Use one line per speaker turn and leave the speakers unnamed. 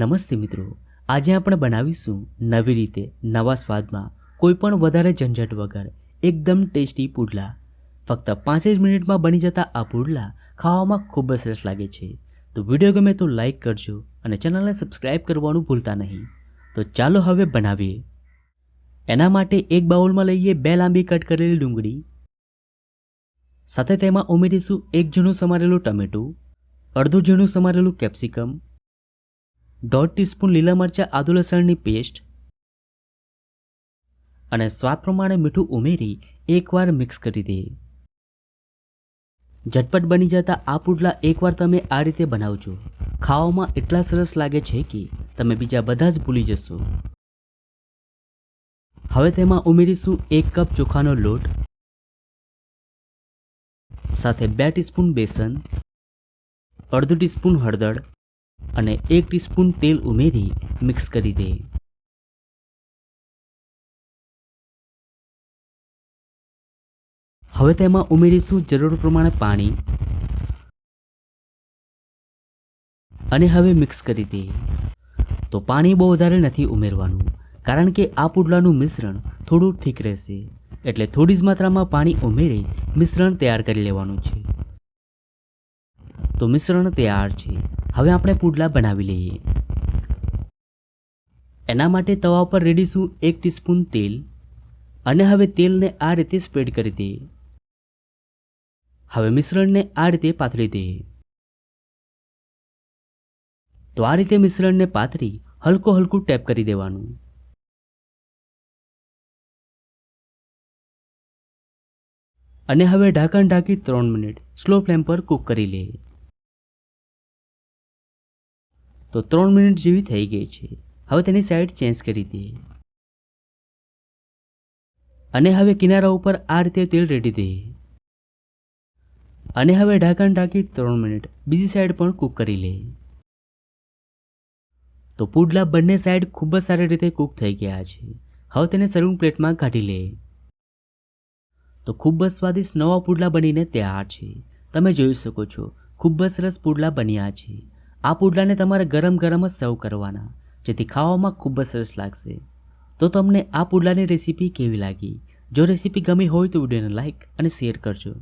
નમસ્તે મિત્રો. આજે આપણે બનાવીશું નવી રીતે નવા સ્વાદમાં કોઈ પણ વધારે ઝંઝટ વગર એકદમ ટેસ્ટી પુડલા. ફક્ત પાંચ જ મિનિટમાં બની જતા આ પુડલા ખાવામાં ખૂબ જ સરસ લાગે છે. તો વીડિયો ગમે તો લાઈક કરજો અને ચેનલને સબસ્ક્રાઈબ કરવાનું ભૂલતા નહીં. તો ચાલો હવે બનાવીએ. એના માટે એક બાઉલમાં લઈએ બે લાંબી કટ કરેલી ડુંગળી. સાથે તેમાં ઉમેરીશું એક ઝીણું સમારેલું ટમેટું, અડધું ઝીણું સમારેલું કેપ્સિકમ દોઢ ટીસ્પૂન લીલા મરચાં, આદુ લસણની પેસ્ટ અને સ્વાદ પ્રમાણે મીઠું ઉમેરી એકવાર મિક્સ કરી દે. ઝટપટ બની જતા આ પુડલા એકવાર તમે આ રીતે બનાવજો. ખાવામાં એટલા સરસ લાગે છે કે તમે બીજા બધા જ ભૂલી જશો. હવે તેમાં ઉમેરીશું એક કપ ચોખાનો લોટ, સાથે બે ટીસ્પૂન બેસન, અડધું ટીસ્પૂન હળદર અને એક ટીસ્પૂન તેલ ઉમેરી મિક્સ કરી દે. હવે તેમાં ઉમેરીશું જરૂર પ્રમાણે પાણી. અને હવે મિક્સ કરી દે. તો પાણી બહુ વધારે નથી ઉમેરવાનું, કારણ કે આ પુડલાનું મિશ્રણ થોડું ઠીક રહેશે. એટલે થોડી જ માત્રામાં પાણી ઉમેરી મિશ્રણ તૈયાર કરી લેવાનું છે. તો મિશ્રણ તૈયાર છે. હવે આપણે પુડલા બનાવી લઈએ. એના માટે તવા પર રેડીશું એક ટીસ્પૂન તેલ અને હવે તેલને આ રીતે સ્પ્રેડ કરી દે હવે મિશ્રણને આ રીતે પાથરી દે તો આ રીતે મિશ્રણને પાથરી હલકો હલકું ટેપ કરી દેવાનું. અને હવે ઢાંકણ ઢાંકી ત્રણ મિનિટ સ્લો ફ્લેમ પર કૂક કરી લે તો ત્રણ મિનિટ જેવી થઈ ગઈ છે. હવે તેની સાઈડ ચેન્જ કરી દે અને હવે કિનારા ઉપર આ રીતે તેલ રેડી દે અને હવે ઢાંકણ ઢાંકી ત્રણ મિનિટ. બીજી સાઈડ પણ કૂક કરી લે તો પુડલા બંને સાઈડ ખૂબ જ સારી રીતે કૂક થઈ ગયા છે. હવે તેને સર્વિંગ પ્લેટમાં કાઢી લે તો ખૂબ જ સ્વાદિષ્ટ નવા પુડલા બનીને તૈયાર છે. તમે જોઈ શકો છો, ખૂબ જ સરસ પુડલા બન્યા છે. આ પુડલાને તમારે ગરમ ગરમ જ સર્વ કરવાના, જેથી ખાવામાં ખૂબ જ સરસ લાગશે. તો તમને આ પુડલાની રેસીપી કેવી લાગી? જો રેસીપી ગમી હોય તો વિડીયોને લાઇક અને શેર કરજો.